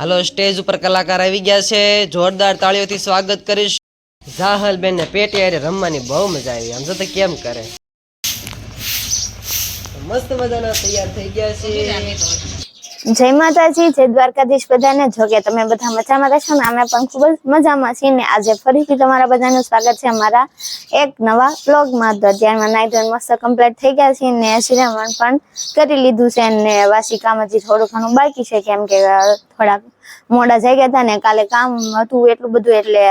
હાલો, stage ઉપર કલાકાર આવી ગયા છે. જોરદાર તાળીઓથી સ્વાગત કરીશ. જાહલ બેન ને પેટી હારે રમવાની બહુ મજા આવી. આમ તો કેમ કરે? મસ્ત મજાના તૈયાર થઈ ગયા છે. જય માતાજી, જય દ્વારકાધીશ બધાને. જો કે તમે બધા મજામાં રહેશો ને, અમે પણ ખૂબ જ મજામાં છીએ ને. આજે ફરીથી તમારા બધાનું સ્વાગત છે અમારા એક નવા બ્લોગમાં તો અત્યારમાં નાઈ ધોઈને મસ્ત કમ્પ્લીટ થઈ ગયા છે ને શ્રીરામણ પણ કરી લીધું છે ને વાસી કામ થોડું ઘણું બાકી છે, કેમ કે થોડાક મોડા જઈ ગયા હતા ને, કાલે કામ હતું એટલું બધું, એટલે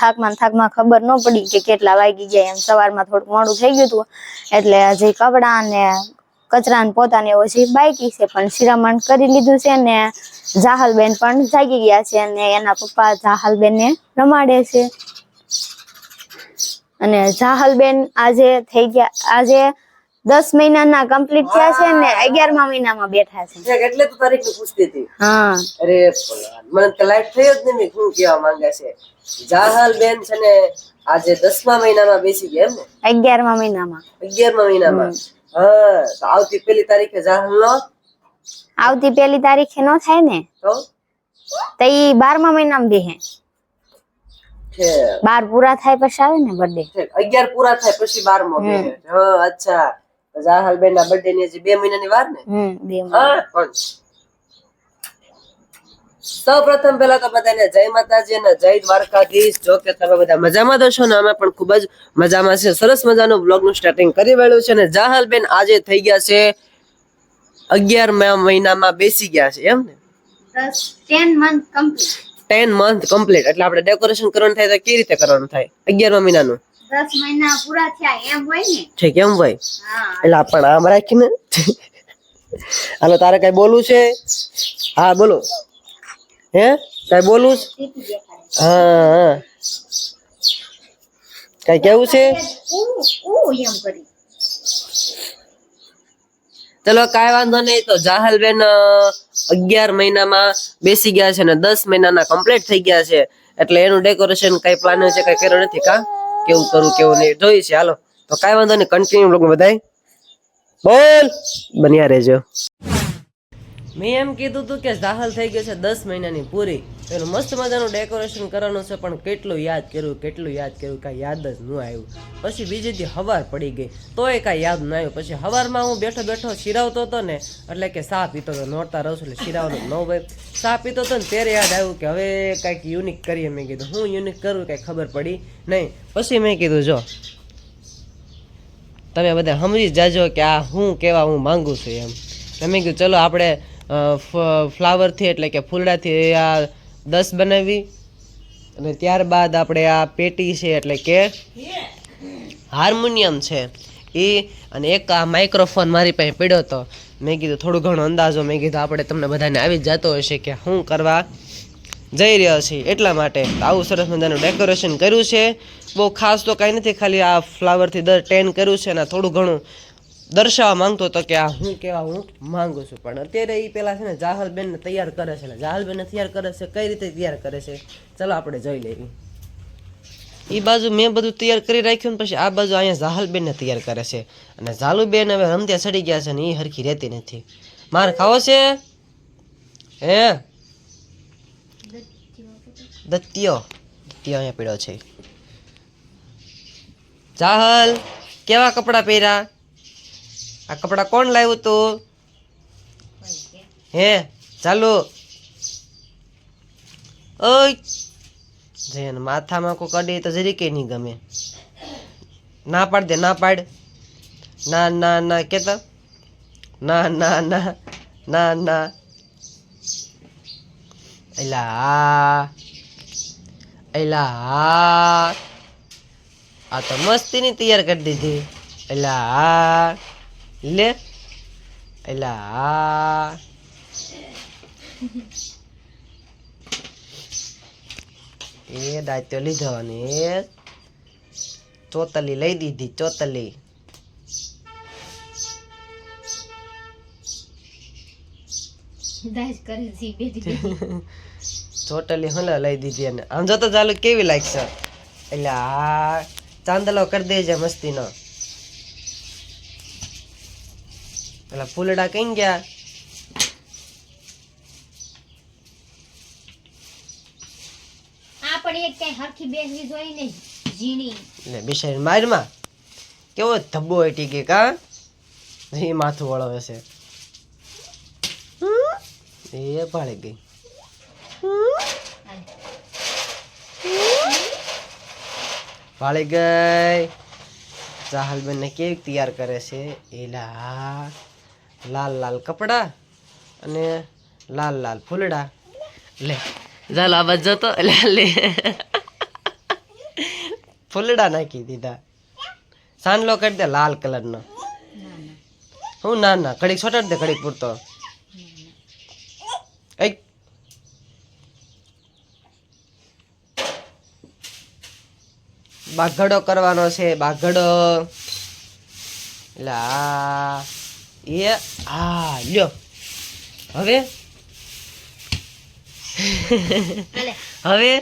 થાકમાં થાકમાં ખબર ન પડી કે કેટલા વાગી ગયા એમ. સવારમાં થોડુંક મોડું થઈ ગયું હતું, એટલે હજી કપડાં ને કચરા ને પોતાને એવું છે બાકી છે પણ શિરામણ કરી લીધું છે ને જાહલબેન પણ જાગી ગયા છે અને એના પપ્પા જાહલબેન ને રમાડે છે. અને જાહલબેન આજે થઈ ગયા આજે દસ મહિનાના કમ્પ્લીટ થયા છે ને અગિયારમા મહિનામાં બેઠા છે. એટલે તો તારીખ પૂછતી હતી. હા. અરે મને તો લાઈટ થઈ જ નહીં શું કહેવા માંગે છે? જાહલ બેન છે ને આજે દસમા મહિનામાં બેસી ગયા એમ ને? અગિયારમા મહિનામાં. અગિયારમા મહિનામાં. હા તો આવતી પેલી તારીખે જાહલ નો આવતી પેલી તારીખે નો થાય ને તો? તો ઈ બારમા મહિનામાં દેહે છે. બાર પૂરા થાય પછી આવે ને બર્થડે ઠીક. અગિયાર પૂરા થાય પછી બારમો બે હા અચ્છા. જાહલ બેન ના બર્થડે ની બે મહિનાની વાર ને? હમ બે હા પણ સૌપ્રથમ પહેલા તો બધાને જય માતાજી અને જય દ્વારકાધીશ. જો કે તમે બધા મજામાં દશો ને અમે પણ ખૂબ જ મજામાં છે સરસ મજાનું બ્લોગનું સ્ટાર્ટિંગ કરી વેળ્યું છે અને જાહલબેન આજે થઈ ગયા છે અગિયાર મહિનામાં બેસી ગયા છે એમ ને? Ten month complete ten month complete એટલે આપણે ડેકોરેશન કરવાનું થાય તો કેવી રીતે કરવાનું થાય? અગિયારમા મહિનાનું? દસ મહિના પૂરા થયા એમ હોય ને? ઠીક એમ હોય. એટલે પણ આમ રાખીને. હાલો તારે કઈ બોલવું છે? હા બોલો. હે? કઈ દેખાડે. હા હા. કઈ કેવું છે? ચલો, કઈ વાંધો નહીં. તો જાહલબેન અગિયાર મહિનામાં બેસી ગયા છે ને દસ મહિનાના કમ્પ્લીટ થઈ ગયા છે. એટલે એનું ડેકોરેશન કઈ પ્લાન છે, કઈ કર્યો નથી કા? કેવું કરું, કેવું નહીં. જોઈ છે, હાલો. તો કઈ વાંધો નહીં. કન્ટિન્યુ લોકો બધાય. બોલ. બન્યા રહેજો. મેં એમ કીધું હતું કે દાખલ થઈ ગયો છે દસ મહિનાની પૂરી. એનું મસ્ત મજાનું ડેકોરેશન કરવાનું છે, પણ કેટલું યાદ કર્યું, કેટલું યાદ કર્યું, કાંઈ યાદ જ ન આવ્યું. પછી બીજી દી હવાર પડી ગઈ, તોય કાંઈ યાદ ન આવ્યું. પછી હવારમાં હું બેઠો બેઠો શિરાવતો હતો ને, એટલે કે સા પીતો હતો, નોરતા રહું છું એટલે શિરાવવાનું ન ભાઈ સા પીતો હતો ને, ત્યારે યાદ આવ્યું કે હવે કાંઈક યુનિક કરીએ મેં કીધું. હું યુનિક કરું કાંઈ ખબર પડી નહીં. પછી મેં કીધું, જો, તમે બધા સમજી જાજો કે આ હું કેવા હું માંગુ છું એમ. તમે કીધું, ચલો, આપણે ફ્લાવરથી એટલે કે ફૂલડાથી આ દસ બનાવી. અને ત્યારબાદ આપણે આ પેટી છે એટલે કે હાર્મોનિયમ છે. એ અને એક આ માઇક્રોફોન મારી પાસે પડ્યો હતો મેં કીધું થોડું ઘણો અંદાજો, મેં કીધું આપણે તમને બધાને આવી જ જતો હશે કે શું કરવા જઈ રહ્યા છીએ એટલા માટે. આવું સરસ મજાનું ડેકોરેશન કર્યું છે. બહુ ખાસ તો કાંઈ નથી, ખાલી આ ફ્લાવરથી દર ટેન કર્યું છે અને થોડું ઘણું દર્શાવવા માંગતો હતો કે આ હું કેવા હું માંગુ છું. પણ અત્યારે એ પેલા છે ને જાહલબેનને તૈયાર કરે છે. એટલે જાહલબેનને તૈયાર કરે છે. કઈ રીતે તૈયાર કરે છે? ચલો આપણે જોઈ લેવી એ બાજુ મેં બધું તૈયાર કરી રાખ્યું ને પછી આ બાજુ અહીંયા જાહલબેનને તૈયાર કરે છે. અને ઝાલુબેન હવે રમત્યા સડી ગયા છે ને એ હરખી રહેતી નથી. માર ખાવો છે? હે? દત્તિયો. દત્તિયો અહીંયા પીડ્યો છે. જાહલ, કેવા કપડાં પહેર્યા? આ કપડાં કોણ લાવ્યું તું? હે, ચાલો. ઓય. જયન માથામાં કોઈ કડી તો જરી કે નહીં ગમે. ના પાડ દે, ના પાડ. ના ના ના, કેતા. ના ના ના ના ના. એલા એલા આ. તો મસ્તીની તૈયાર કરી દીધી. એલા લે એલા આ એ દાયિત્વ લીધો અને એ ચોતલી લઈ દીધી ચોતલી ચોટલી હલા લઈ દીધી અને આમ જોતો ચાલુ કેવી લાગશે એટલે આ ચાંદલો કરી દેજે મસ્તીનો પેલા ફૂલડા કઈ ગયા? એટલે મારમાં. કેવો ધબ્બો એટી કે કા? એ માથું વળવે છે. એ ભાળી ગઈ. ભાળી ગઈ. ચાહલબેન ને કેવી તૈયાર કરે છે. એલા. લાલ લાલ કપડા અને લાલ લાલ ફૂલડા. લે ચાલો આ બાજુ જતો? લે લે. ફૂલડા નાખી દીધા. સાંજલો કરી દે લાલ કલરનો. હું ના ના, ઘડીક છોટાડ દે, ઘડીક પૂરતો. બાઘડો કરવાનો છે, બાઘડો. એટલે આ એ આ લ્યો. હવે? હવે?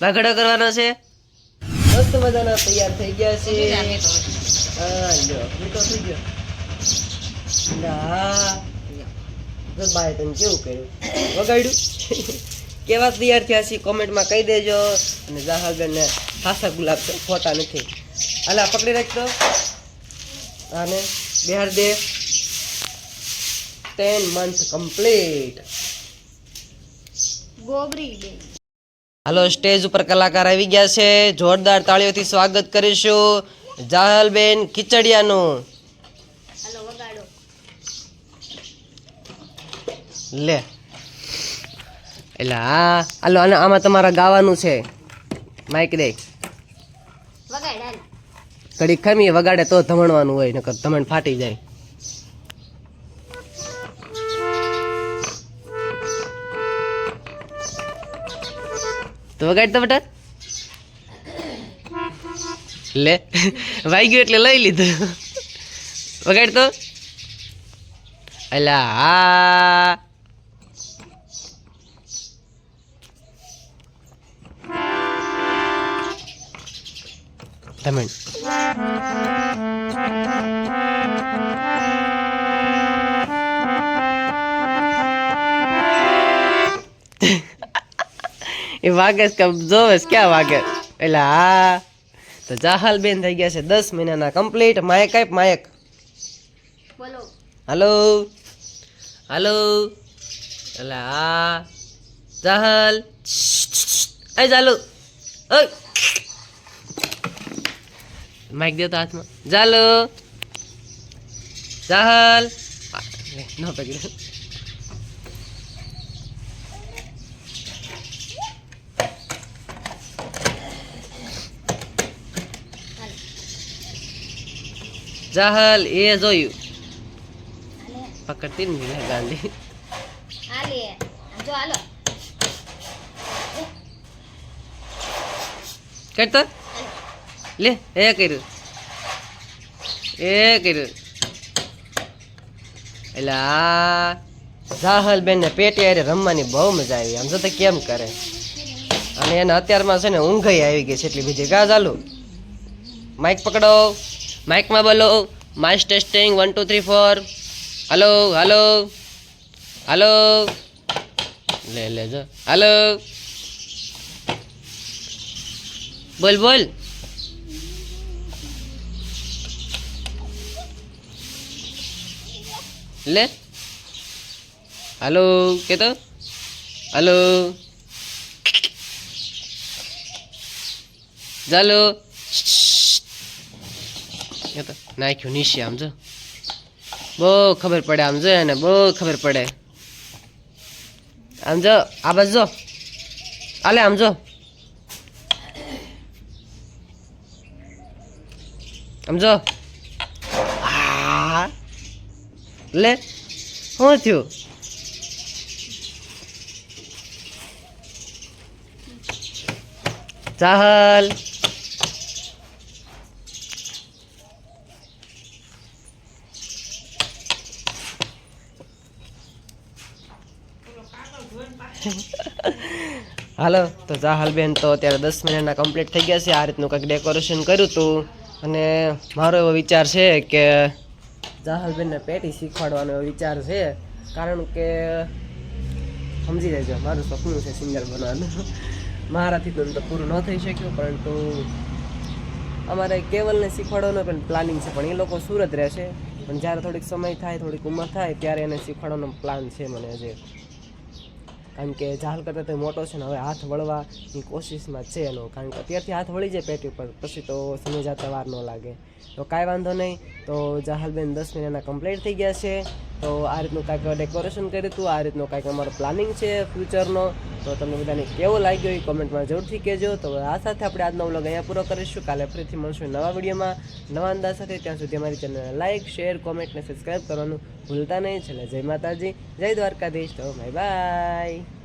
બાઘડો કરવાનો છે? મસ્ત મજાના તૈયાર થઈ ગયા છે. હા લ્યો. મીઠો થઈ ગયો. ના. જો બાય તને કેવું કર્યું? વગાડ્યું? કેવા તૈયાર થયા છે? કોમેન્ટમાં કહી દેજો. અને જાહલબેનને ખાસા ગુલાબ છે. ખોટા નથી. અલા પકડી રાખતો આને. બિહાર દે ટેન મંથ કમ્પ્લીટ ગોબરી બેન. હાલો સ્ટેજ ઉપર કલાકાર આવી ગયા છે. જોરદાર તાળીઓથી સ્વાગત કરીશું. જાહલબેન ખીચડિયાનું. લે. એટલે હા હાલો અને આમાં તમારા ગાવાનું છે. માઇક દે. વગાડ હાલ ઘડી ખમી વગાડે તો ધમણવાનું હોય, નકર ધમણ ફાટી જાય. તો વગાડ તો બેટા. લે ગયું એટલે લઈ લીધું. વગાડ તો. અલા હા ધમણ. એ વાગે છે કે જોવે ક્યાં વાગે? એટલે હા. તો જાહલ બેન થઈ ગયા છે દસ મહિનાના કમ્પ્લીટ માયક આપ માયક. Hello hello. હાલો. એટલે હા. જાહલ. એ ચાલુ ઓય. માઇક દે તો હાથમાં. ચાલો. ચાલ. ન પકડ્યું જાહલ એ જોયું. પકડતી ને લે ગાંધી. કરતો? લે એ કર્યું. એ કર્યું. એટલે આ જાહલ બેન ને પેટી હારે રમવાની બહુ મજા આવી. આમ તો કેમ કરે? અને એને અત્યારમાં છે ને ઊંઘાઈ આવી ગઈ છે એટલી બીજી કા ચાલુ. માઇક પકડો. માઇકમાં બોલો. Mike testing one two three four hello hello hello લે લે, જો. હલો બોલ બોલ. લે. હલો કે તો હલો. ચાલો. એ તો નાખ્યું નીચે આમ જો. બહુ ખબર પડે આમ જો એને, બહુ ખબર પડે. આમ જો, આ બસ જો. આલે આમ જો. આમ આ લે, શું થયું? ચાહલ. હાલો, તો ચાહલબેન તો અત્યારે દસ મહિનાના કમ્પ્લીટ થઈ ગયા છે. આ રીતનું કંઈક ડેકોરેશન કર્યું હતું. અને મારો એવો વિચાર છે કે જાહલબેનને પેટી શીખવાડવાનો વિચાર છે. કારણ કે, સમજી લેજો, મારું સપનું છે સિંગર બનવાનું. મારાથી તો પૂરું ન થઈ શક્યું, પરંતુ અમારે કેવલને શીખવાડવાનો પણ પ્લાનિંગ છે, પણ એ લોકો સુરત રહેશે. પણ જ્યારે થોડીક સમય થાય, થોડીક ઉંમર થાય, ત્યારે એને શીખવાડવાનો પ્લાન છે મને હજી. કારણ કે જાહલ કરતાં તો મોટો છે ને હવે હાથ વળવાની કોશિશમાં છે એનો. કારણ કે અત્યારથી હાથ વળી જાય પેટી ઉપર, પછી તો સમય જતા વાર ન લાગે. તો કાંઈ વાંધો નહીં. તો જાહલબેન દસ મહિનાના કમ્પ્લીટ થઈ ગયા છે. તો આ રીતનું કાંઈક ડેકોરેશન કર્યું હતું, આ રીતનું કાંઈક અમારો પ્લાનિંગ છે ફ્યુચરનો તો તમને બધાને કેવો લાગ્યો એ કોમેન્ટમાં જરૂરથી કહેજો. તો આ સાથે આપણે આજનો વ્લોગ અહીંયા પૂરો કરીશું. કાલે ફરીથી મળશું નવા વિડીયોમાં. નવા અંદાજ સાથે ત્યાં સુધી અમારી ચેનલને લાઇક શેર કોમેન્ટ ને સબસ્ક્રાઈબ કરવાનું ભૂલતા નહીં. છેલ્લે જય માતાજી, જય દ્વારકાધીશ. તો બાય બાય